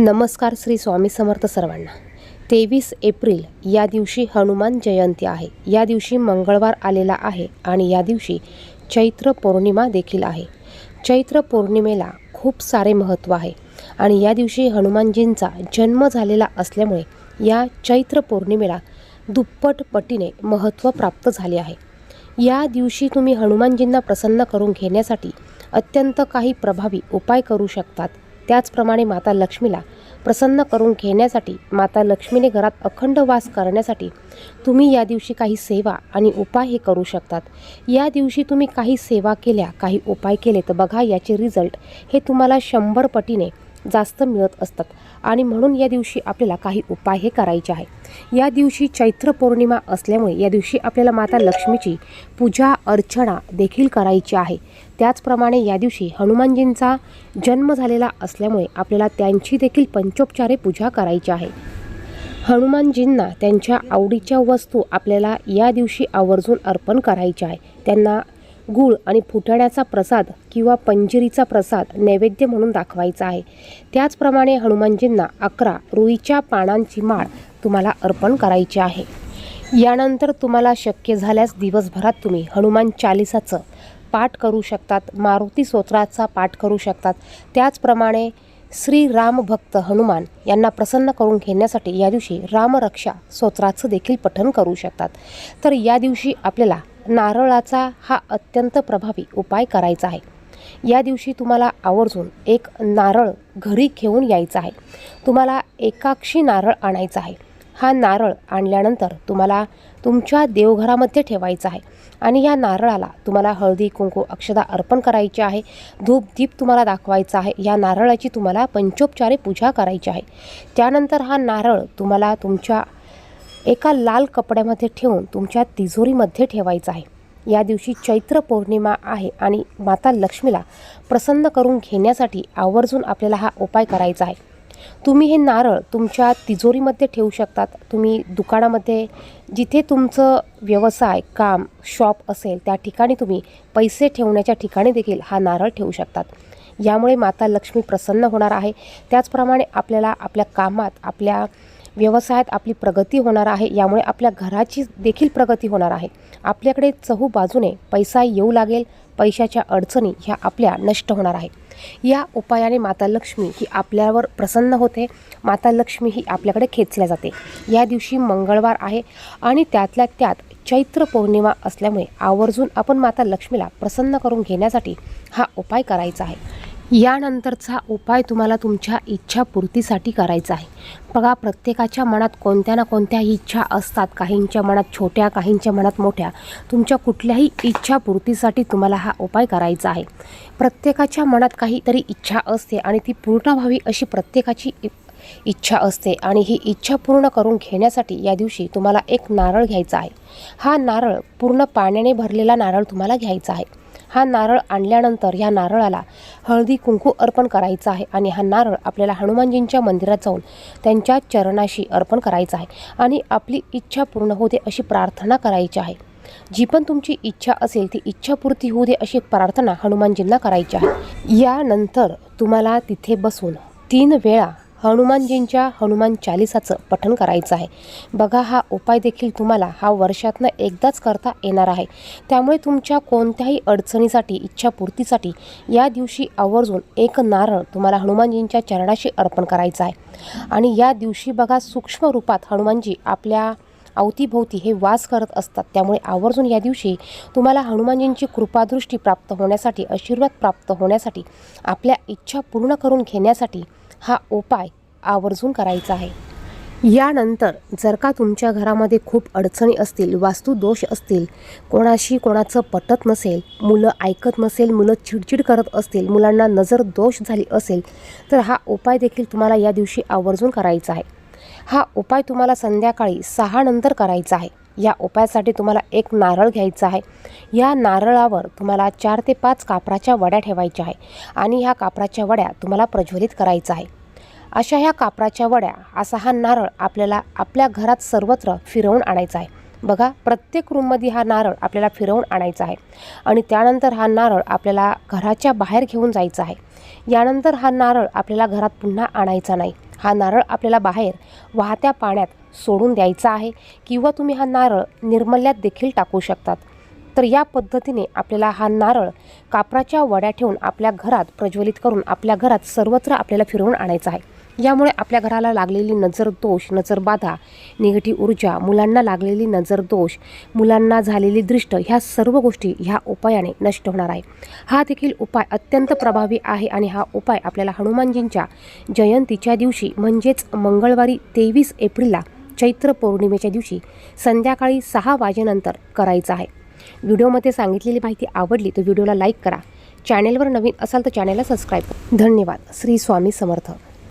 नमस्कार श्री स्वामी समर्थ सर्वांना. तेवीस एप्रिल या दिवशी हनुमान जयंती आहे. या दिवशी मंगळवार आलेला आहे आणि या दिवशी चैत्र पौर्णिमा देखील आहे. चैत्र पौर्णिमेला खूप सारे महत्त्व आहे आणि या दिवशी हनुमानजींचा जन्म झालेला असल्यामुळे या चैत्र पौर्णिमेला दुप्पट पटीने महत्त्व प्राप्त झाले आहे. या दिवशी तुम्ही हनुमानजींना प्रसन्न करून घेण्यासाठी अत्यंत काही प्रभावी उपाय करू शकतात. त्याचप्रमाणे माता लक्ष्मीला प्रसन्न करून घेण्यासाठी माता लक्ष्मीने घरात अखंड वास करण्यासाठी तुम्ही या दिवशी काही सेवा आणि उपाय हे करू शकतात. या दिवशी तुम्ही काही सेवा केल्या काही उपाय केले तर बघा याचे रिझल्ट हे तुम्हाला शंभर पटीने जास्त मिळत असतात. आणि म्हणून या दिवशी आपल्याला काही उपाय हे करायचे आहे. या दिवशी चैत्र पौर्णिमा असल्यामुळे या दिवशी आपल्याला माता लक्ष्मीची पूजा अर्चना देखील करायची आहे. त्याचप्रमाणे या दिवशी हनुमानजींचा जन्म झालेला असल्यामुळे आपल्याला त्यांची देखील पंचोपचारे पूजा करायची आहे. हनुमानजींना त्यांच्या आवडीच्या वस्तू आपल्याला या दिवशी आवर्जून अर्पण करायच्या आहे. त्यांना गूळ आणि फुटाण्याचा प्रसाद किंवा पंजिरीचा प्रसाद नैवेद्य म्हणून दाखवायचा आहे. त्याचप्रमाणे हनुमानजींना अकरा रुईच्या पानांची माळ तुम्हाला अर्पण करायची आहे. यानंतर तुम्हाला शक्य झाल्यास दिवसभरात तुम्ही हनुमान चालिसाचं पाठ करू शकतात मारुती स्तोत्राचा पाठ करू शकतात. त्याचप्रमाणे श्री रामभक्त हनुमान यांना प्रसन्न करून घेण्यासाठी या दिवशी रामरक्षा स्तोत्राचं देखील पठण करू शकतात. तर या दिवशी आपल्याला नारळाचा हा अत्यंत प्रभावी उपाय करायचा आहे. या दिवशी तुम्हाला आवर्जून एक नारळ घरी घेऊन यायचा आहे. तुम्हाला एकाक्षी नारळ आणायचा आहे. हा नारळ आणल्यानंतर तुम्हाला तुमच्या देवघरामध्ये ठेवायचा आहे आणि या नारळाला तुम्हाला हळदी कुंकू अक्षदा अर्पण करायची आहे. धूप दीप तुम्हाला दाखवायचा आहे. या नारळाची तुम्हाला पंचोपचारे पूजा करायची आहे. त्यानंतर हा नारळ तुम्हाला तुमच्या एका लाल कपड्यामध्ये ठेवून तुमच्या तिजोरीमध्ये ठेवायचं आहे. या दिवशी चैत्र पौर्णिमा आहे आणि माता लक्ष्मीला प्रसन्न करून घेण्यासाठी आवर्जून आपल्याला हा उपाय करायचा आहे. तुम्ही हे नारळ तुमच्या तिजोरीमध्ये ठेवू शकतात. तुम्ही दुकानामध्ये जिथे तुमचं व्यवसाय काम शॉप असेल त्या ठिकाणी तुम्ही पैसे ठेवण्याच्या ठिकाणी देखील हा नारळ ठेवू शकतात. यामुळे माता लक्ष्मी प्रसन्न होणार आहे. त्याचप्रमाणे आपल्याला आपल्या कामात आपल्या व्यवसायात आपली प्रगती होणार आहे यामुळे आपल्या घराची देखील प्रगती होणार आहे. आपल्याकडे चहू बाजूने पैसा येऊ लागेल पैशाच्या अडचणी ह्या आपल्या नष्ट होणार आहे. या उपायाने माता लक्ष्मी ही आपल्यावर प्रसन्न होते. माता लक्ष्मी ही आपल्याकडे खेचल्या जाते. या दिवशी मंगळवार आहे आणि त्यातल्या त्यात चैत्र पौर्णिमा असल्यामुळे आवर्जून आपण माता लक्ष्मीला प्रसन्न करून घेण्यासाठी हा उपाय करायचा आहे. यानंतरचा उपाय तुम्हाला तुमच्या इच्छापूर्तीसाठी करायचा आहे. बघा प्रत्येकाच्या मनात कोणत्या ना कोणत्या इच्छा असतात. काहींच्या मनात छोट्या काहींच्या मनात मोठ्या. तुमच्या कुठल्याही इच्छापूर्तीसाठी तुम्हाला हा उपाय करायचा आहे. प्रत्येकाच्या मनात काहीतरी इच्छा असते आणि ती पूर्ण व्हावी अशी प्रत्येकाची इ- इच्छा असते. आणि ही इच्छा पूर्ण करून घेण्यासाठी या दिवशी तुम्हाला एक नारळ घ्यायचा आहे. हा नारळ पूर्ण पाण्याने भरलेला नारळ तुम्हाला घ्यायचा आहे. हा नारळ आणल्यानंतर ह्या नारळाला हळदी कुंकू अर्पण करायचा आहे आणि हा नारळ आपल्याला हनुमानजींच्या मंदिरात जाऊन त्यांच्या चरणाशी अर्पण करायचा आहे आणि आपली इच्छा पूर्ण होते अशी प्रार्थना करायची आहे. जी पण तुमची इच्छा असेल ती इच्छापूर्ती होऊ दे अशी प्रार्थना हनुमानजींना करायची आहे. यानंतर तुम्हाला तिथे बसून तीन वेळा हनुमानजींच्या हनुमान चालिसाचं पठण करायचं आहे. बघा हा उपाय देखील तुम्हाला हा वर्षातनं एकदाच करता येणार आहे. त्यामुळे तुमच्या कोणत्याही अडचणीसाठी इच्छापूर्तीसाठी या दिवशी आवर्जून एक नारळ तुम्हाला हनुमानजींच्या चरणाशी अर्पण करायचं आहे. आणि या दिवशी बघा सूक्ष्म रूपात हनुमानजी आपल्या अवतीभोवती हे वास करत असतात. त्यामुळे आवर्जून या दिवशी तुम्हाला हनुमानजींची कृपादृष्टी प्राप्त होण्यासाठी आशीर्वाद प्राप्त होण्यासाठी आपल्या इच्छा पूर्ण करून घेण्यासाठी हा उपाय आवर्जून करायचा आहे. यानंतर जर का तुमच्या घरामध्ये खूप अडचणी असतील वास्तुदोष असतील कोणाशी कोणाचं पटत नसेल मुलं ऐकत नसेल मुलं चिडचिड करत असतील मुलांना नजर दोष झाली असेल तर हा उपाय देखील तुम्हाला या दिवशी आवर्जून करायचा आहे. हा उपाय तुम्हाला संध्याकाळी सहा नंतर करायचा आहे. या उपायासाठी तुम्हाला एक नारळ घ्यायचा आहे. या नारळावर तुम्हाला चार ते पाच कापराच्या वड्या ठेवायच्या आहे आणि ह्या कापराच्या वड्या तुम्हाला प्रज्वलित करायचा आहे. अशा ह्या कापराच्या वड्या असा हा नारळ आपल्याला आपल्या घरात सर्वत्र फिरवून आणायचा आहे. बघा प्रत्येक रूममध्ये हा नारळ आपल्याला फिरवून आणायचा आहे आणि त्यानंतर हा नारळ आपल्याला घराच्या बाहेर घेऊन जायचा आहे. यानंतर हा नारळ आपल्याला घरात पुन्हा आणायचा नाही. हा नारळ आपल्याला बाहेर वाहत्या पाण्यात सोडून द्यायचा आहे किंवा तुम्ही हा नारळ निर्मल्यात देखील टाकू शकतात. तर या पद्धतीने आपल्याला हा नारळ कापराच्या वड्या ठेवून आपल्या घरात प्रज्वलित करून आपल्या घरात सर्वत्र आपल्याला फिरवून आणायचा आहे. यामुळे आपल्या घराला लागलेली नजर दोष निगेटिव्ह ऊर्जा मुलांना लागलेली नजर दोष मुलांना झालेली दृष्ट ह्या सर्व गोष्टी ह्या उपायाने नष्ट होणार आहे. हा देखील उपाय अत्यंत प्रभावी आहे आणि हा उपाय आपल्याला हनुमानजींच्या जयंतीच्या दिवशी म्हणजेच मंगळवारी तेवीस एप्रिलला चैत्र पौर्णिमेच्या दिवशी संध्याकाळी सहा वाजेनंतर करायचा आहे. व्हिडिओमध्ये सांगितलेली माहिती आवडली तर व्हिडिओला लाईक करा. चॅनेलवर नवीन असाल तर चॅनेलला सबस्क्राईब करा. धन्यवाद. श्री स्वामी समर्थ.